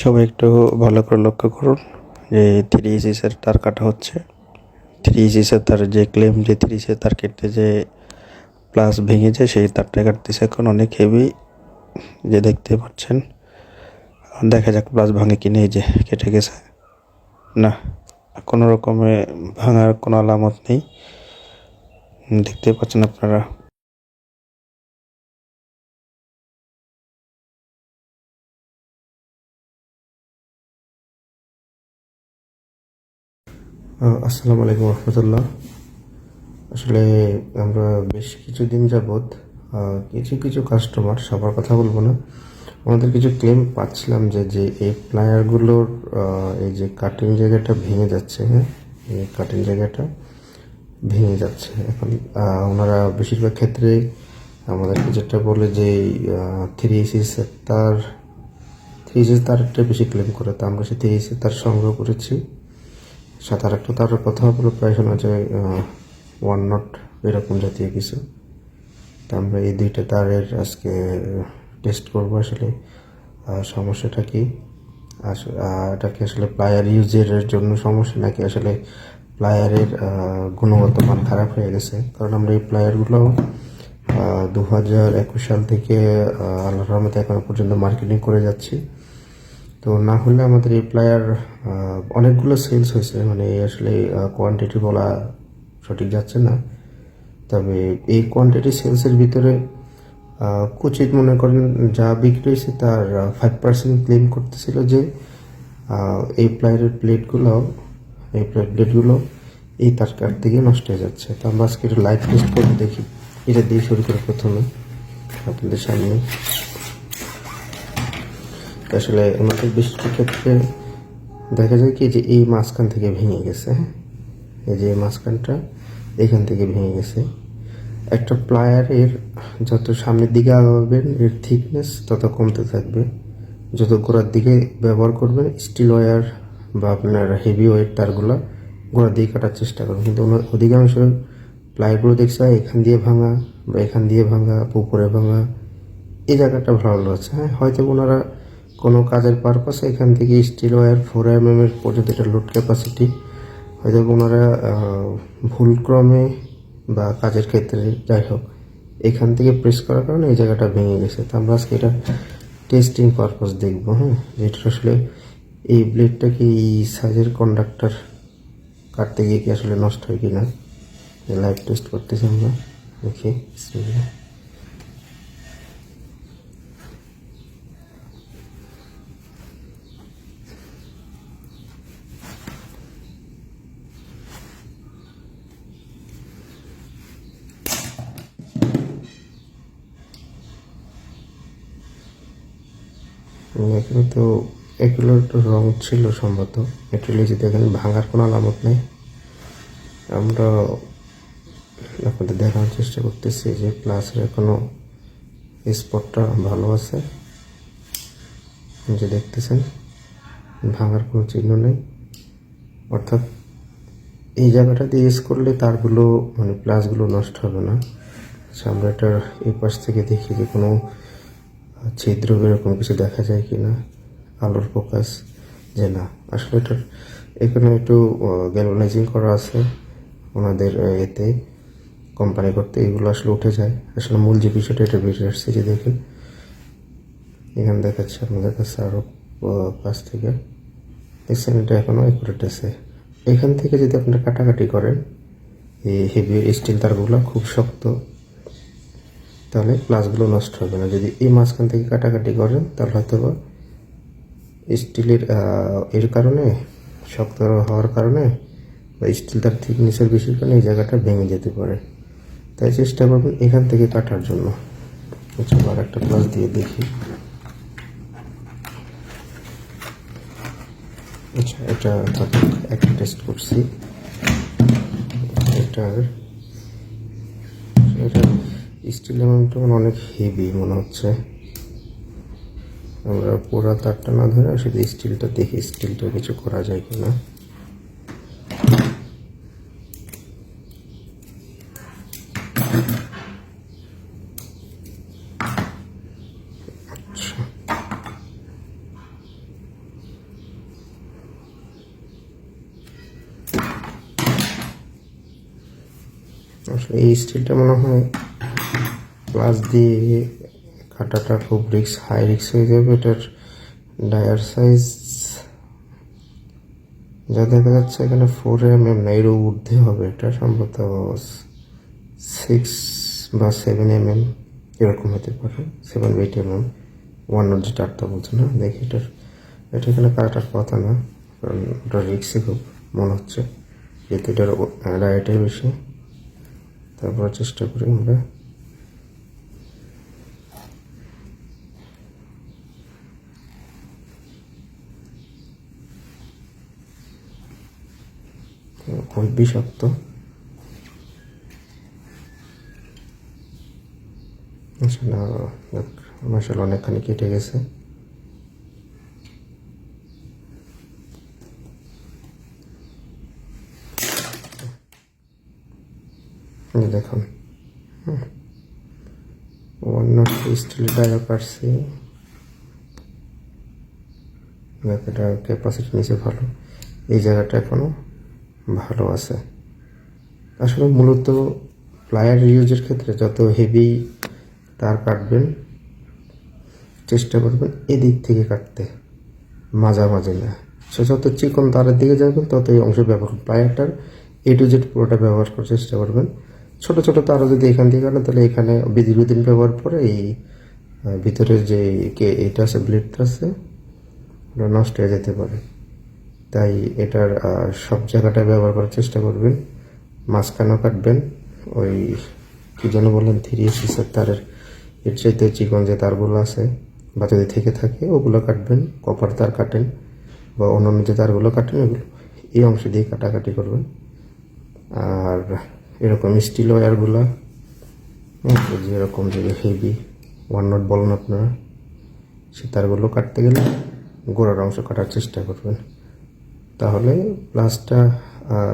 সবাই একটু ভালো করে লক্ষ্য করুন যে থ্রি ইসিসের তার কাটা হচ্ছে। থ্রি ইসিসের তার যে ক্লেম যে থ্রি ইসিসের তার কেটে যে প্লাস ভেঙেছে, সেই তারটা কাটতেছে। এখন অনেক হেভি যে দেখতে পাচ্ছেন। দেখা যাক প্লাস ভাঙে কিনে এই যে কেটে গেছে। না, কোনো রকমে ভাঙার কোনো আলামত নেই। দেখতে পাচ্ছেন আপনারা। আসসালামু আলাইকুম রহমতুল্লাহ। আসলে আমরা বেশ কিছুদিন যাবৎ কিছু কিছু কাস্টমার সবার কথা বলব না আমাদের কিছু ক্লেম পাচ্ছিলাম যে যে এই প্লায়ারগুলোর এই যে কাটিং জায়গাটা ভেঙে যাচ্ছে হ্যাঁ? এই কাটিং জায়গাটা ভেঙে যাচ্ছে। এখন ওনারা বেশিরভাগ ক্ষেত্রে আমাদেরকে যেটা বলে যে থ্রি সিস তার থ্রি সিস তারটা বেশি ক্লেম করে, তো আমরা সেই থ্রি সিস তার সংগ্রহ করেছি। সাথে আরেকটা তার কথা বলে প্রায় শোনা যায় ওয়ান নট এরকম জাতীয় কিছু। তা আমরা এই দুইটা তারের আজকে টেস্ট করব আসলে। সমস্যাটা কি? এটা কি আসলে প্লায়ার ইউজের জন্য সমস্যা, নাকি আসলে প্লায়ারের গুণগত মান খারাপ হয়ে গেছে? কারণ আমরা এই প্লায়ারগুলো দু হাজার একুশ সাল থেকে আল্লাহ রহমতে এখনও পর্যন্ত মার্কেটিং করে যাচ্ছি। তো না হলে আমাদের এই প্লায়ার অনেকগুলো সেলস হয়েছে। মানে আসলে কোয়ান্টিটি বলা সঠিক যাচ্ছে না। তবে এই কোয়ান্টিটি সেলসের ভিতরে কুচিত মনে করেন যা বিক্রি হয়েছে তার ফাইভ পার্সেন্ট ক্লেম করতেছিল যে এই প্লায়ারের প্লেটগুলো এই প্লেট প্লেটগুলো এই তার কাটতে গিয়ে নষ্ট হয়ে যাচ্ছে। তো আমরা আজকে একটু লাইভ টেস্ট করে দেখি। এটা দিয়ে শুরু করে প্রথমে। আপনাদের সামনে। আসলে আমাদের বেশিরভাগ ক্ষেত্রে দেখা যায় কি যে এই মাঝখান থেকে ভেঙে গেছে হ্যাঁ? এই যে মাঝখানটা এখান থেকে ভেঙে গেছে। একটা প্লায়ারের যত সামনের দিকে আগাবেন, এর থিকনেস তত কমতে থাকবে। যত গোড়ার দিকে ব্যবহার করবেন স্টিল ওয়ার বা আপনার হেভি ওয়েট তারগুলো গোড়ার দিকে কাটার চেষ্টা করবেন। কিন্তু অধিকাংশ প্লাইগুলো দেখছে এখান দিয়ে ভাঙা বা এখান দিয়ে ভাঙা উপরে ভাঙা। এই জায়গাটা ভালো আছে হ্যাঁ? হয়তো ওনারা কোনো কাজের পারপাসে এখান থেকে steel wire four M M এর পর্যন্ত এটা লোড ক্যাপাসিটি হয়তো ওনারা ভুলক্রমে বা কাজের ক্ষেত্রে যাই হোক, এখান থেকে প্রেস করার কারণে এই জায়গাটা ভেঙে গেছে। তো আমরা আজকে এটা টেস্টিং পারপাস দেখব হ্যাঁ? যেটা আসলে এই ব্লেডটা কি এই সাইজের কন্ডাক্টর কাটতে গিয়ে কি আসলে নষ্ট হয় কি না লাইভ টেস্ট করতেছি আমরা। দেখি এখানে তো এগুলোর রং ছিল সম্ভবত। যদি এখানে ভাঙার কোনো আলামত নেই। আমরা আপনাদের দেখানোর চেষ্টা করতেছি যে প্লাসের এখনও স্পটটা ভালো আছে। যে দেখতেছেন, ভাঙার কোনো চিহ্ন নেই। অর্থাৎ এই জায়গাটা দিয়ে ইউজ করলে তারগুলো মানে প্লাসগুলো নষ্ট হবে না। আচ্ছা আমরা এটার এই পাশ থেকে দেখি যে কোনো ছিদ্র এরকম কিছু দেখা যায় কি না আলোর ফোকাস যে না। আসলে এটার, এখানে একটু গ্যালোনাইজিং করা আছে ওনাদের এতে কোম্পানি করতে, এগুলো আসলে উঠে যায়। আসলে মূল যে বিষয়টা, এটা বেরিয়ে আসছে যে দেখেন এখানে দেখাচ্ছে আপনাদের কাছে আরও কাছ থেকে। দেখছেন এটা এখনও একুরেট আছে। এখান থেকে যদি আপনারা কাটাকাটি করেন, এই হেভি স্টিল তারগুলো খুব শক্ত। তাহলে প্লাসগুলো নষ্ট হবে না। যদি এই মাঝখান থেকে কাটাকাটি করেন, তাহলে হয়তো স্টিলের এর কারণে, শক্ত হওয়ার কারণে বা স্টিল তার থিকনেসের বেশির কারণে এই জায়গাটা ভেঙে যেতে পারে। তাই চেষ্টা করবেন এখান থেকে কাটার জন্য। আচ্ছা আর একটা প্লাস দিয়ে দেখি। আচ্ছা এটা একটা টেস্ট করছি। এটার এটা স্টিল এমনটা মানে অনেক হেভি মনে হচ্ছে। আমরা পোড়া তারটা না ধরে শুধু স্টিলটা দেখি স্টিলটা কিছু করা যায় কিনা। আচ্ছা। আসলে এই স্টিলটা মনে হয় প্লাস দিয়ে কাটাটা খুব রিক্স হাই রিক্স হয়ে যাবে। এটার ডায়ার সাইজ যা দেখা যাচ্ছে এখানে ফোর এম এম না এরও ঊর্ধ্বে হবে। এটা সম্ভবত সিক্স বা সেভেন এম এম এরকম হতে পারে। Seven eight M M one note যেটা আটটা বলছে না। দেখি এটার, এটা এখানে কাটার কথা না, কারণ ওটা রিক্সে খুব মনে হচ্ছে। যেহেতু এটার ডায়েটাই বেশি তারপর চেষ্টা করি আমরা। খুব বিষাক্ত। মাসাল অনেকখানি কেটে গেছে। দেখুন নট স্টিল ডায়ল কাটছি এটা ক্যাপাসিটি নিচে ভালো। এই জায়গাটা এখনও ভালো আছে আসলে মূলত প্লায়ার ইউজের ক্ষেত্রে যত হেভি তার কাটবেন চেষ্টা করবেন এদিক থেকে কাটতে মাঝামাঝি না। সে যত চিকন তারের দিকে যাবেন তত এই অংশ ব্যবহার করুন প্লায়ারটার এ টু জেড পুরোটা ব্যবহার করার চেষ্টা করবেন। ছোট ছোট তারও যদি এখান থেকে কাটেন তাহলে এখানে বিদ্যুৎ ব্যবহার করে এই আহ, ভিতরের যে কে এটা আছে ব্লেডটা আছে ওটা নষ্ট হয়ে যেতে পারে। তাই এটার সব জায়গাটায় ব্যবহার করার চেষ্টা করবেন। মাঝখানেও কাটবেন। ওই কি যেন বললেন থ্রি সিসের তারের। এর চাইতে চিকন যে তারগুলো আছে, বা যদি থেকে থাকে, ওগুলো কাটবেন। কপার তার কাটেন, বা অন্যান্য যে তারগুলো কাটেন, এগুলো এই অংশ দিয়ে কাটাকাটি করবেন। আর এরকম স্টিল ওয়্যারগুলো যেরকম যদি হেভি ওয়ান নট বলেন আপনারা, সে তারগুলো কাটতে গেলে গোড়ার অংশ কাটার চেষ্টা করবেন। তাহলে প্লাসটা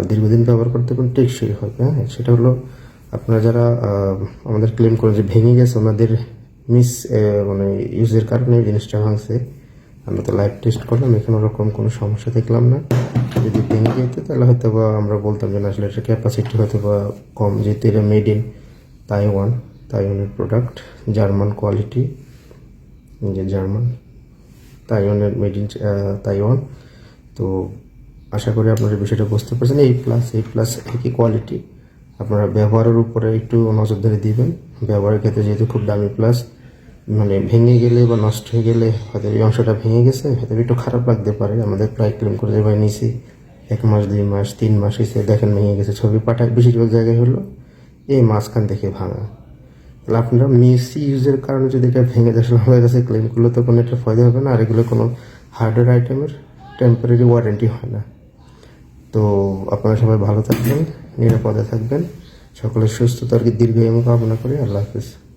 দীর্ঘদিন ব্যবহার করতে পারেন টেকসই হবে হ্যাঁ? সেটা হলো আপনারা যারা আমাদের ক্লেম করেন যে ভেঙে গেছে, ওনাদের মিস মানে ইউজের কারণে জিনিসটা ভাঙছে, আমরা তো লাইভ টেস্ট করলাম, এখানে ওরকম কোনো সমস্যা দেখলাম না। যদি ভেঙে যেত, তাহলে হয়তো বা আমরা বলতাম যে না, আসলে এটা ক্যাপাসিটি হয়তো বা কম, যেহেতু এটা মেড ইন তাইওয়ান তাইওয়ানের প্রোডাক্ট জার্মান কোয়ালিটি যে জার্মান তাইওয়ানের মেড ইন তাইওয়ান তো আশা করি আপনারা বিষয়টা বুঝতে পারছেন। এই প্লাস এই প্লাস একই কোয়ালিটি আপনারা ব্যবহারের উপরে একটু নজরদারি দিবেন। ব্যবহারের ক্ষেত্রে যেহেতু খুব দামি প্লাস মানে ভেঙে গেলে বা নষ্ট হয়ে গেলে হয়তো এই অংশটা ভেঙে গেছে, হয়তো একটু খারাপ লাগতে পারে। আমাদের প্রায় ক্লেম করে যে, ভাই, নিছি। এক মাস, দুই মাস, তিন মাস এসে দেখেন ভেঙে গেছে। ছবি পাঠায় বেশিরভাগ জায়গায় হলো, এই মাঝখান থেকে ভাঙা। তাহলে আপনারা মিস ইউজের কারণে যদি এটা ভেঙে যায় আমাদের কাছে ক্লেম করলে তো কোনো একটা ফায়দা হবে না। আর এগুলো কোনো হার্ডওয়্যার আইটেমের টেম্পোরারি ওয়ারেন্টি হয় না। তো আপনারা সবাই ভালো থাকবেন নিরাপদে থাকবেন। সকলের সুস্থতার দীর্ঘ কামনা করি। আল্লাহ হাফিজ।